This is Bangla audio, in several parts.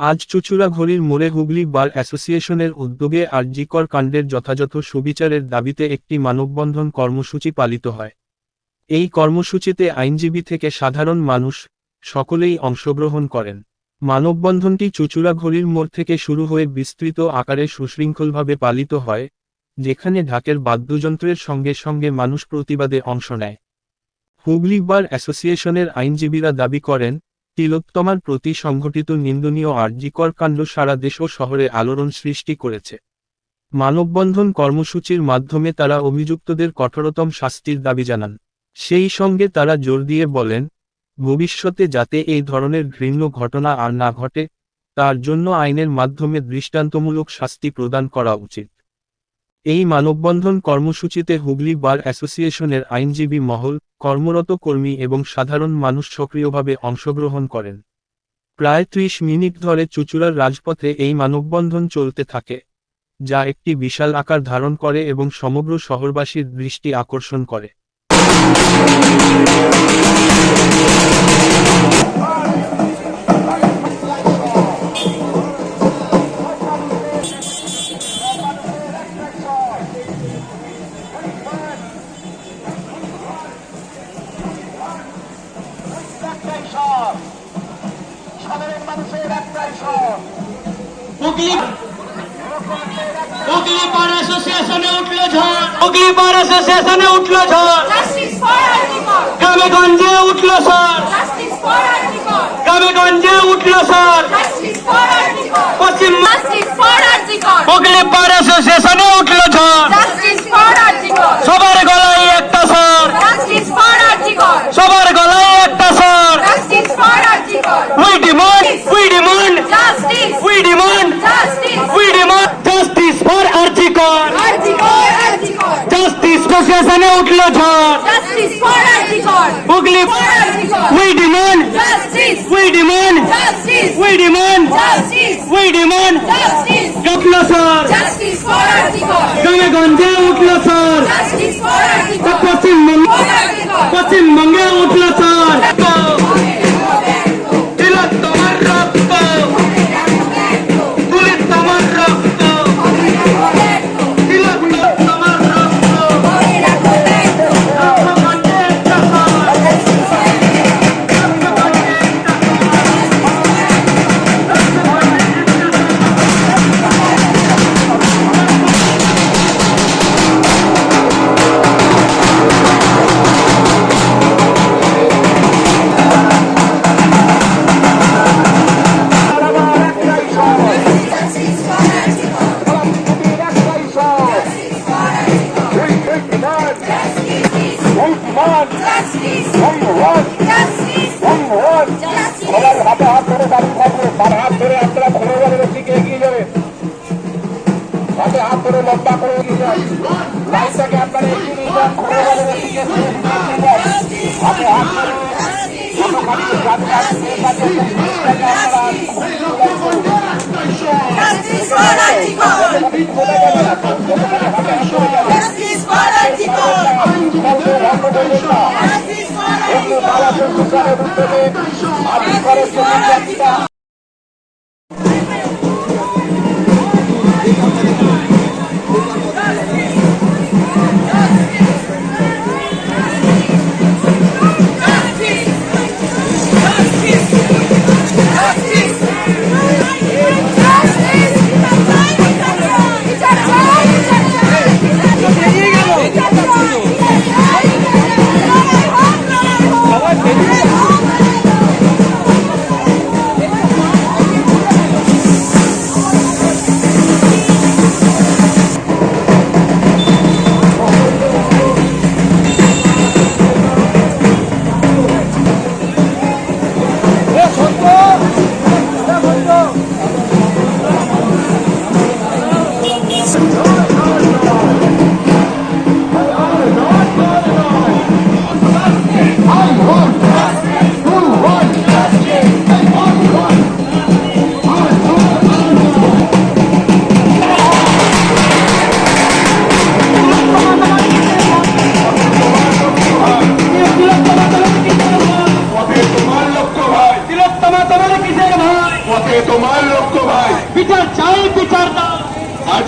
আজ চুচুড়াঘড়ির মোড়ে হুগলি বার অ্যাসোসিয়েশনের উদ্যোগে আরজিকর কাণ্ডের যথাযথ সুবিচারের দাবিতে একটি মানববন্ধন কর্মসূচি পালিত হয়। এই কর্মসূচিতে আইনজীবী থেকে সাধারণ মানুষ সকলেই অংশগ্রহণ করেন। মানববন্ধনটি চুচুড়াঘড়ির মোড় থেকে শুরু হয়ে বিস্তৃত আকারে সুশৃঙ্খলভাবে পালিত হয়, যেখানে ঢাকের বাদ্যযন্ত্রের সঙ্গে সঙ্গে মানুষ প্রতিবাদে অংশ নেয়। হুগলি বার অ্যাসোসিয়েশনের আইনজীবীরা দাবি করেন তিলোত্তমার প্রতি সংঘটিত নিন্দনীয় আর্যিকর কাণ্ড সারা দেশ ও শহরে আলোড়ন সৃষ্টি করেছে। মানববন্ধন কর্মসূচির মাধ্যমে তারা অভিযুক্তদের কঠোরতম শাস্তির দাবি জানান। সেই সঙ্গে তারা জোর দিয়ে বলেন, ভবিষ্যতে যাতে এই ধরনের ঘৃণ্য ঘটনা আর না ঘটে, তার জন্য আইনের মাধ্যমে দৃষ্টান্তমূলক শাস্তি প্রদান করা উচিত। এই মানববন্ধন কর্মসূচিতে হুগলি বার অ্যাসোসিয়েশনের আইনজীবী মহল কর্মরত কর্মী এবং সাধারণ মানুষ সক্রিয়ভাবে অংশগ্রহণ করেন। প্রায় ত্রিশ মিনিট ধরে চুচুড়ার রাজপথে এই মানববন্ধন চলতে থাকে, যা একটি বিশাল আকার ধারণ করে এবং সমগ্র শহরবাসীর দৃষ্টি আকর্ষণ করে। সাধারণ মানুষের একটাই হুগলি বার অ্যাসোসিয়েশনে উঠল ঝড় বার অ্যাসোসিয়েশনে উঠল ঝড়! গ্রামে গঞ্জে স্যার! গ্রামে স্যার! পশ্চিম অ্যাসোসিয়েশনে উঠল ঝড় Justice for Article! সবার গলায় একটা স্যার Justice for Article! সবার গলায় একটা স্যার Justice for Article! We demand we demand Justice! We demand Justice! We demand justice for RG Kar Article! Article! Justice অ্যাসোসিয়েশনে উঠল ঝড় Justice for Article! Hooghly For Article! We demand Justice! We demand Justice! We demand Justice! We demand Justice! উঠল স্যার Justice for Article! গ্রামে গঞ্জে উঠল স্যার আপনারা Justice for Article!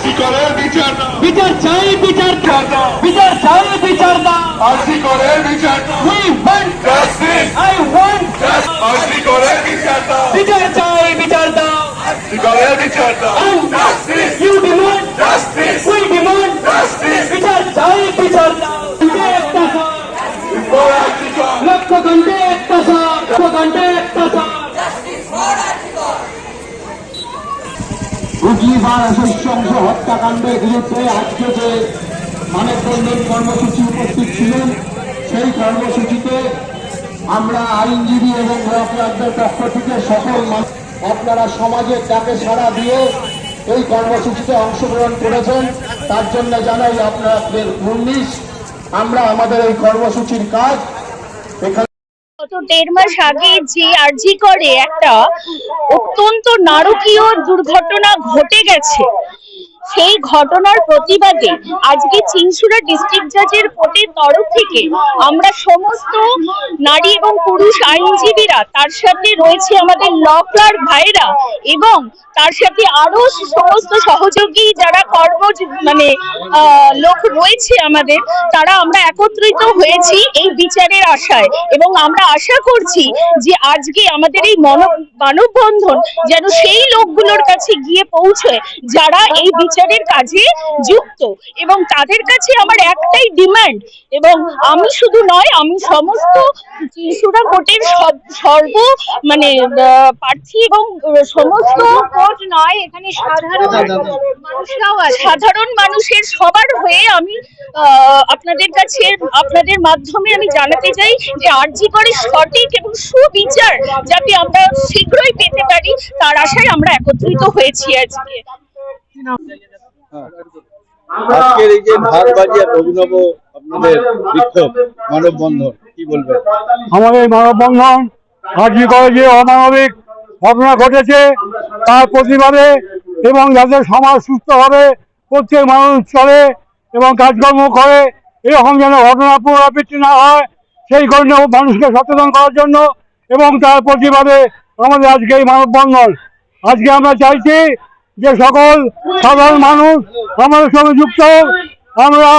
আরজি করে বিচার বিচার চাই বিচার বিচার চাই বিচার আরজি করে বিচার we want justice I want justice RG Kar বিচার বিচার চাই বিচার আরজি করে বিচার জাস্টিস ইউ ডিমান্ড জাস্টিস হত্যাকাণ্ডের বিরুদ্ধে আজকে যে মানববন্ধন কর্মসূচি উপস্থিত ছিলেন, সেই কর্মসূচিতে আমরা আইনজীবী এবং ব্লকরাজ্যের পক্ষ থেকে সকল আপনারা সমাজের ডাকে সাড়া দিয়ে এই কর্মসূচিতে অংশগ্রহণ করেছেন। তার জন্য জানাই আপনাদের উনিশ আমরা আমাদের এই কর্মসূচির কাজ এখানে গত দেড় মাস আগে করে একটা অত্যন্ত নারকীয় দুর্ঘটনা ঘটে গেছে। সেই ঘটনার প্রতিবাদে আজকে চিনসুরা ডিস্ট্রিক্ট জাজের কোর্টের তরফ থেকে আমরা সমস্ত নারী এবং পুরুষ আইনজীবীরা, তার সাথে রয়েছে আমাদের ল ক্লার্ক ভাইরা এবং তার সাথে আরও সমস্ত সহযোগী যারা কর্ম মানে লোক রয়েছে আমাদের, তারা আমরা একত্রিত হয়েছি এই বিচারের আশায় এবং আমরা আশা করছি যে আজকে আমাদের এই মন- মানববন্ধন যেন সেই লোকগুলোর কাছে গিয়ে পৌঁছয় যারা এই বিচারের কাজে যুক্ত এবং তাদের কাছে আমার একটাই ডিমান্ড এবং আমি শুধু নয় আমি সমস্ত কোর্টের সর্ব মানে প্রার্থী এবং সমস্ত নয় এখানে সাধারণ মানুষরাও সাধারণ মানুষের সবার হয়ে আমি আপনাদের কাছে আপনাদের মাধ্যমে আমি জানাতে চাই যে আরজি করে সঠিক এবং সুবিচার যাতে আমরা শীঘ্রই পেতে পারি তার আশায় আমরা একত্রিত হয়েছি আজকে। আজকের এই যে ভারবাজিয়ার অভিনব আপনাদের বিক্ষোভ, মানববন্ধন, কি বলবেন? আমাদের এই মানববন্ধন আজকে করে যে অমানবিক ঘটনা ঘটেছে, তার প্রতিবাদে এবং যাতে সমাজ সুস্থভাবে প্রত্যেক মানুষ চলে এবং কাজকর্ম করে, এরকম যেন ঘটনা পুনরাবৃত্তি না হয়, সেই কারণে মানুষকে সচেতন করার জন্য এবং তার প্রতিবাদে আমাদের আজকে এই মানববন্ধন। আজকে আমরা চাইছি যে সকল সাধারণ মানুষ আমাদের সঙ্গে যুক্ত। আমরা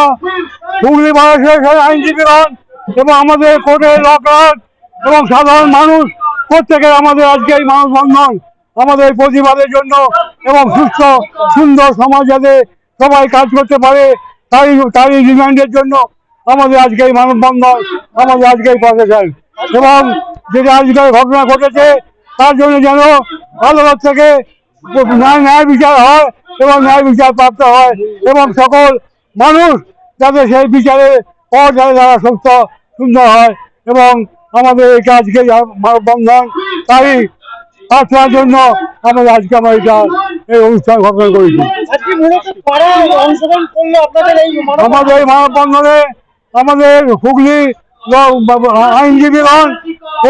হুগলি বাংলাদেশের আইনজীবীগণ এবং আমাদের কোর্টের লকার এবং সাধারণ মানুষ প্রত্যেকের আমাদের আজকে এই মানববন্ধন আমাদের প্রতিবাদের জন্য এবং সুস্থ, সুন্দর সমাজ যাতে সবাই কাজ করতে পারে তাই তারই রিমান্ডের জন্য আমাদের আজকে এই মানববন্ধন আমাদের আজকে এই প্রফেশন এবং যেটা আজকের ঘটনা ঘটেছে, তার জন্য যেন আদালত থেকে ন্যায় ন্যায় বিচার হয় এবং ন্যায় বিচার প্রাপ্ত হয় এবং সকল মানুষ যাতে সেই বিচারে পর যারা সুস্থ সুন্দর হয় এবং আমাদের এই কাজকে বন্ধন তাই প্রার্থনার জন্য আমাদের আজকে আমরা এটা এই অনুষ্ঠান ঘোষণা করেছি। আমাদের এই মানববন্ধনে আমাদের হুগলি আইনজীবীগণ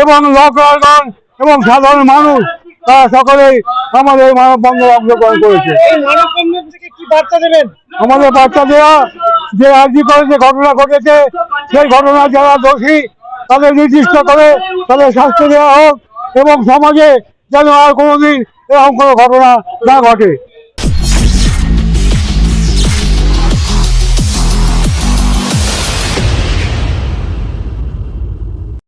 এবং লকারগণ এবং সাধারণ মানুষ তারা সকলেই আমাদের মানববন্ধনে অংশগ্রহণ করেছে। আমাদের বার্তা দেওয়া যে আজি করে যে ঘটনা ঘটেছে সেই ঘটনা যারা দোষী তাদের নির্দিষ্ট করে তাদের শাস্তি দেওয়া হোক এবং সমাজে যেন আর কোনোদিন এরকম কোনো ঘটনা না ঘটে।